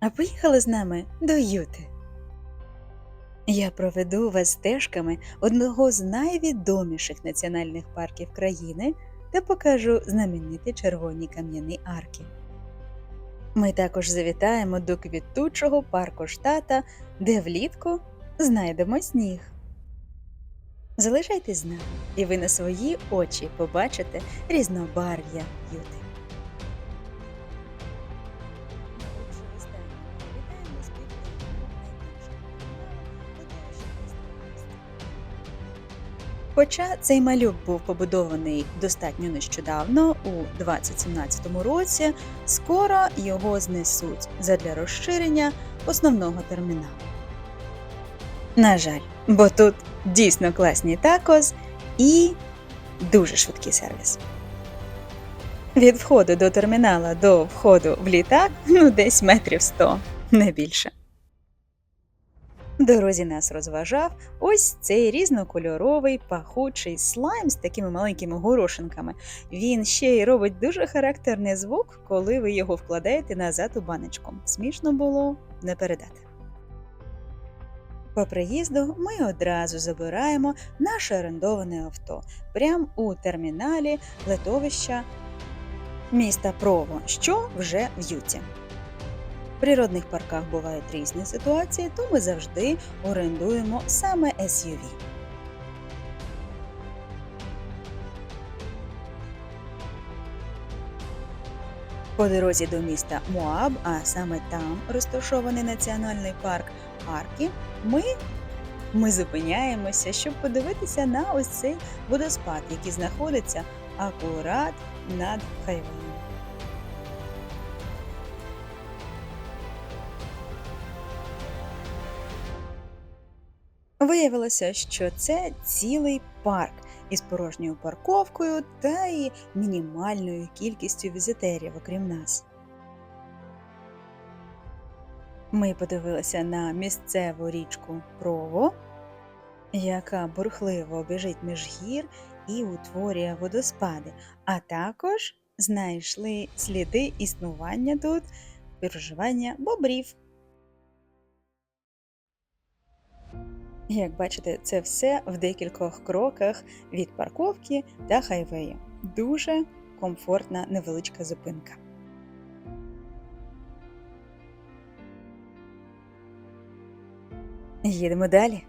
А поїхали з нами до Юти. Я проведу вас стежками одного з найвідоміших національних парків країни та покажу знамениті червоні кам'яні арки. Ми також завітаємо до квітучого парку штата, де влітку знайдемо сніг. Залишайтесь з нами, і ви на свої очі побачите різнобарв'я Юти. Хоча цей малюк був побудований достатньо нещодавно, у 2017 році, скоро його знесуть задля розширення основного терміналу. На жаль, бо тут дійсно класні такос і дуже швидкий сервіс. Від входу до термінала до входу в літак ну десь метрів 100, не більше. Дорозі нас розважав ось цей різнокольоровий пахучий слайм з такими маленькими горошинками. Він ще й робить дуже характерний звук, коли ви його вкладаєте назад у баночку. Смішно було не передати. По приїзду ми одразу забираємо наше орендоване авто прямо у терміналі летовища міста Прово, що вже в Юті. В природних парках бувають різні ситуації, то ми завжди орендуємо саме SUV. По дорозі до міста Моаб, а саме там розташований національний парк Аркі, ми, ми зупиняємося, щоб подивитися на ось цей водоспад, який знаходиться акурат над хайвеєм. Виявилося, що це цілий парк із порожньою парковкою та і мінімальною кількістю візитерів, окрім нас. Ми подивилися на місцеву річку Прово, яка бурхливо біжить між гір і утворює водоспади, а також знайшли сліди існування тут проживання бобрів. Як бачите, це все в декількох кроках від парковки та хайвею. Дуже комфортна невеличка зупинка. Їдемо далі.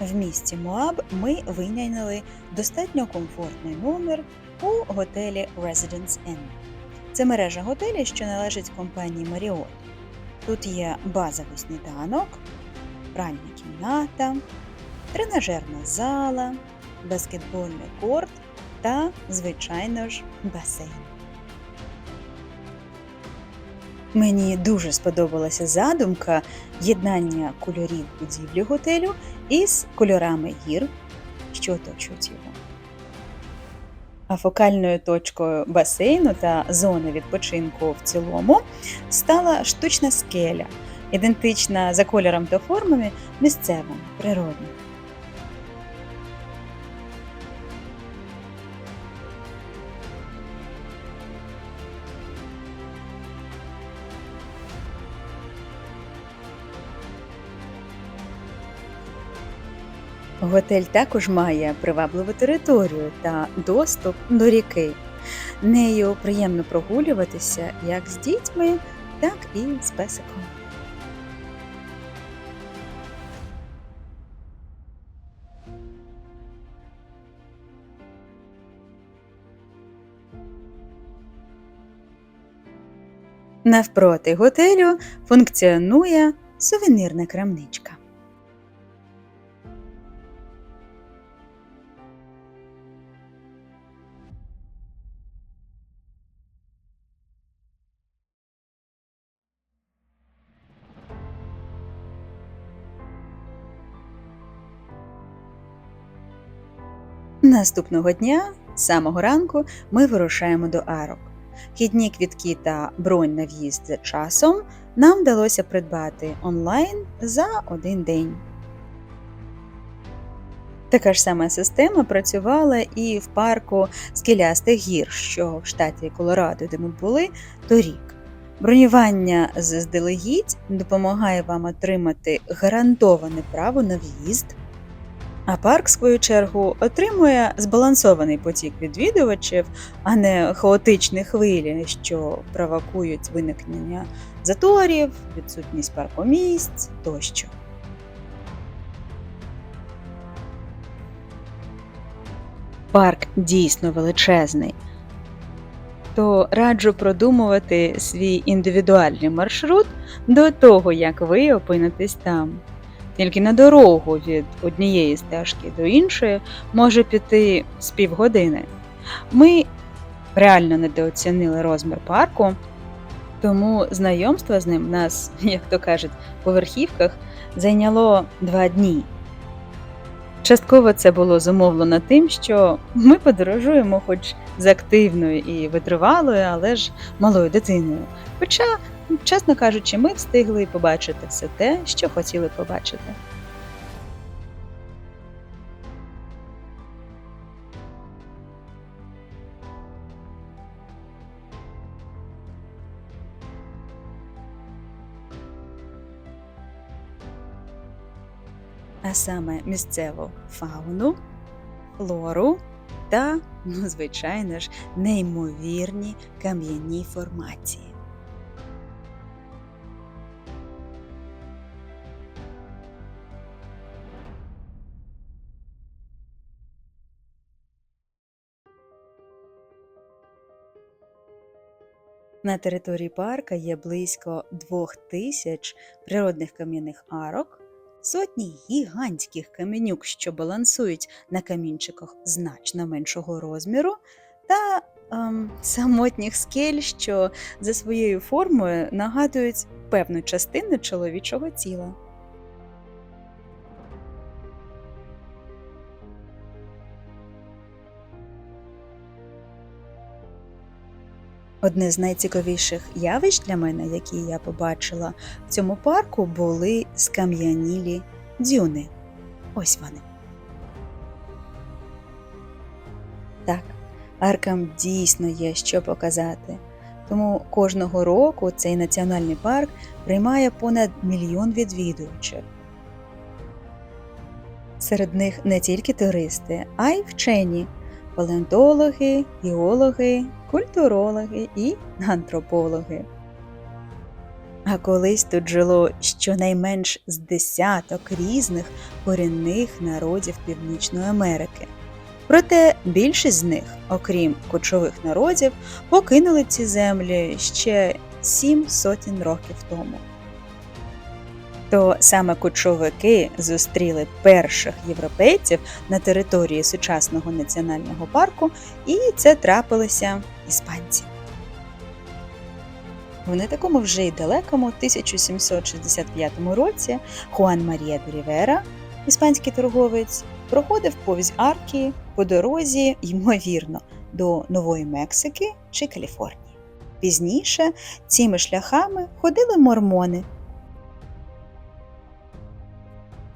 В місті Моаб ми винайняли достатньо комфортний номер у готелі Residence Inn. Це мережа готелів, що належить компанії Marriott. Тут є базовий сніданок, пральна кімната, тренажерна зала, баскетбольний корт та, звичайно ж, басейн. Мені дуже сподобалася задумка єднання кольорів будівлі готелю із кольорами гір, що оточують його. А фокальною точкою басейну та зони відпочинку в цілому стала штучна скеля, ідентична за кольором та формами місцевим природним. Готель також має привабливу територію та доступ до ріки. Нею приємно прогулюватися як з дітьми, так і з песиком. Навпроти готелю функціонує сувенірна крамничка. Наступного дня, з самого ранку, ми вирушаємо до арок. Хідні квітки та бронь на в'їзд за часом нам вдалося придбати онлайн за один день. Така ж сама система працювала і в парку скелястих гір, що в штаті Колорадо, де ми були торік. Бронювання заздалегідь допомагає вам отримати гарантоване право на в'їзд. А парк, в свою чергу, отримує збалансований потік відвідувачів, а не хаотичні хвилі, що провокують виникнення заторів, відсутність паркомісць тощо. Парк дійсно величезний, то раджу продумувати свій індивідуальний маршрут до того, як ви опинитесь там. Тільки на дорогу від однієї стежки до іншої може піти з півгодини. Ми реально недооцінили розмір парку, тому знайомство з ним в нас, як то кажуть, по верхівках зайняло два дні. Частково це було зумовлено тим, що ми подорожуємо хоч з активною і витривалою, але ж малою дитиною. Хоча, чесно кажучи, ми встигли побачити все те, що хотіли побачити. а саме місцеву фауну, флору та, ну, звичайно ж, неймовірні кам'яні формації. На території парка є близько двох тисяч природних кам'яних арок, сотні гігантських каменюк, що балансують на камінчиках значно меншого розміру, та ем, самотніх скель, що за своєю формою нагадують певну частину чоловічого тіла. Одне з найцікавіших явищ для мене, які я побачила в цьому парку, були скам'янілі дюни. Ось вони. Так, аркам дійсно є що показати. Тому кожного року цей національний парк приймає понад мільйон відвідувачів. Серед них не тільки туристи, а й вчені палеонтологи, геологи, культурологи і антропологи. А колись тут жило щонайменш з десяток різних корінних народів Північної Америки. Проте більшість з них, окрім кочових народів, покинули ці землі ще сім сотень років тому то саме кочовики зустріли перших європейців на території сучасного національного парку, і це трапилися іспанці. В не такому вже й далекому 1765 році Хуан Марія Дерівера, іспанський торговець, проходив повз арки по дорозі, ймовірно, до Нової Мексики чи Каліфорнії. Пізніше цими шляхами ходили мормони.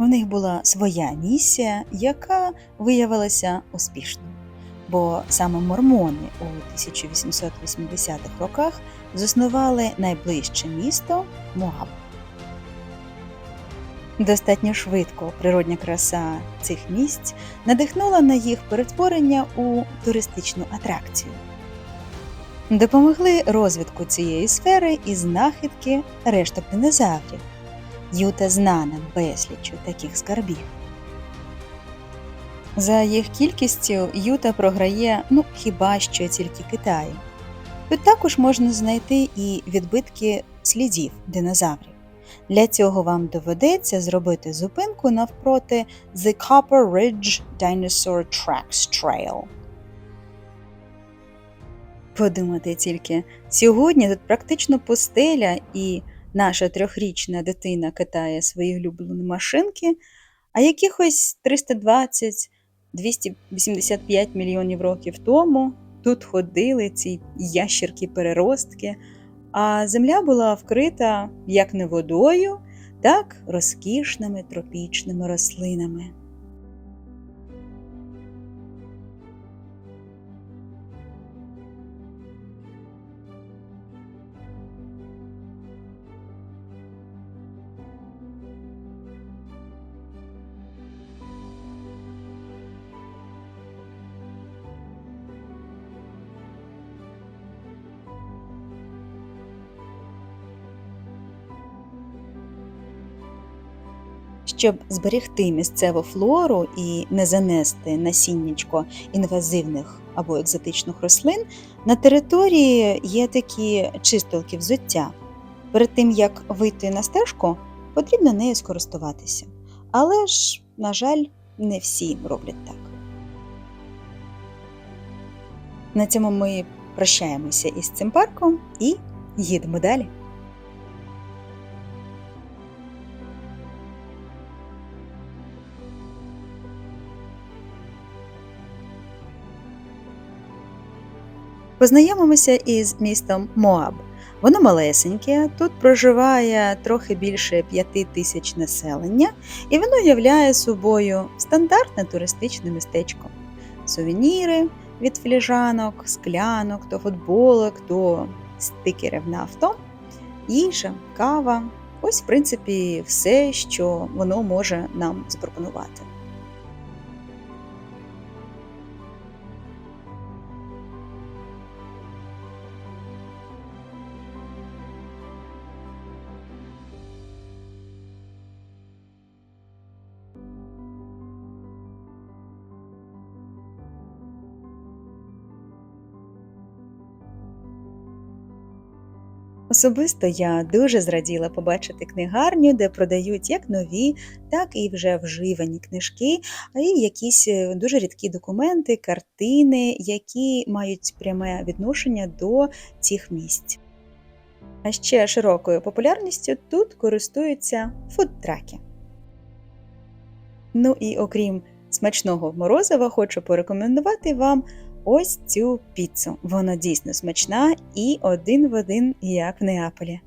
У них була своя місія, яка виявилася успішною. Бо саме мормони у 1880-х роках заснували найближче місто Моаб. Достатньо швидко природня краса цих місць надихнула на їх перетворення у туристичну атракцію. Допомогли розвитку цієї сфери і знахідки решток динозаврів. Юта знана безлічу таких скарбів. За їх кількістю Юта програє ну хіба що тільки Китаю. Тут також можна знайти і відбитки слідів динозаврів. Для цього вам доведеться зробити зупинку навпроти The Copper Ridge Dinosaur Tracks Trail. Подумати тільки, сьогодні тут практично пустеля і наша трьохрічна дитина катає свої улюблені машинки, а якихось 320 285 мільйонів років тому тут ходили ці ящерки-переростки, а земля була вкрита як не водою, так розкішними тропічними рослинами. Щоб зберегти місцеву флору і не занести насіннячко інвазивних або екзотичних рослин, на території є такі чистилки взуття. Перед тим як вийти на стежку, потрібно нею скористуватися. Але ж, на жаль, не всі роблять так. На цьому ми прощаємося із цим парком і їдемо далі. Познайомимося із містом Моаб. Воно малесеньке, тут проживає трохи більше п'яти тисяч населення, і воно являє собою стандартне туристичне містечко. Сувеніри від фліжанок, склянок, то футболок, то стикерів на авто, їжа, кава. Ось, в принципі, все, що воно може нам запропонувати. Особисто я дуже зраділа побачити книгарню, де продають як нові, так і вже вживані книжки, а й якісь е, дуже рідкі документи, картини, які мають пряме відношення до цих місць. А ще широкою популярністю тут користуються фудтраки. Ну і окрім смачного морозива, хочу порекомендувати вам ось цю піцу. Вона дійсно смачна і один в один, як в Неаполі.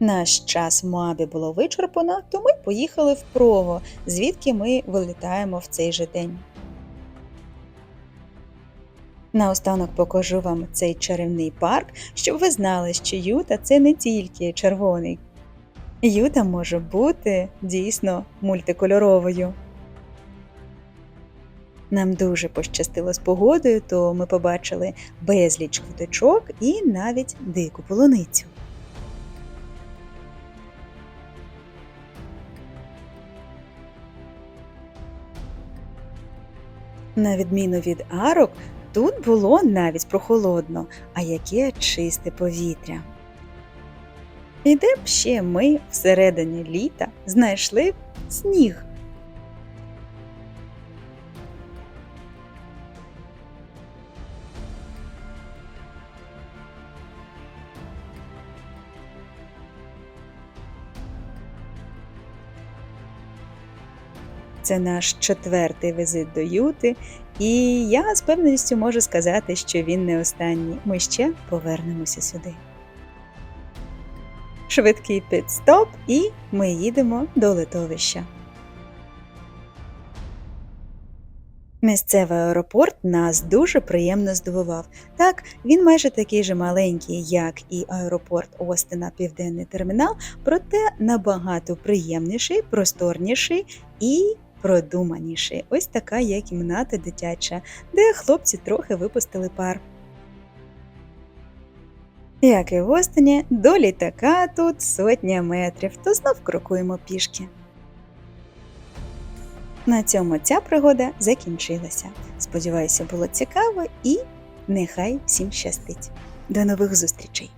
Наш час в Моабі було вичерпано, то ми поїхали в Прово, звідки ми вилітаємо в цей же день. Наостанок покажу вам цей чарівний парк, щоб ви знали, що Юта це не тільки червоний. Юта може бути дійсно мультикольоровою. Нам дуже пощастило з погодою, то ми побачили безліч квіточок і навіть дику полуницю. На відміну від арок, тут було навіть прохолодно, а яке чисте повітря. І де б ще ми всередині літа знайшли сніг. Це наш четвертий візит до Юти, і я з певністю можу сказати, що він не останній. Ми ще повернемося сюди. Швидкий підстоп, і ми їдемо до литовища. Місцевий аеропорт нас дуже приємно здивував. Так, він майже такий же маленький, як і аеропорт Остина Південний термінал, проте набагато приємніший, просторніший і продуманіший. Ось така є кімната дитяча, де хлопці трохи випустили пар. Як і в Остоні, до літака тут сотня метрів, то знов крокуємо пішки. На цьому ця пригода закінчилася. Сподіваюся, було цікаво і нехай всім щастить. До нових зустрічей!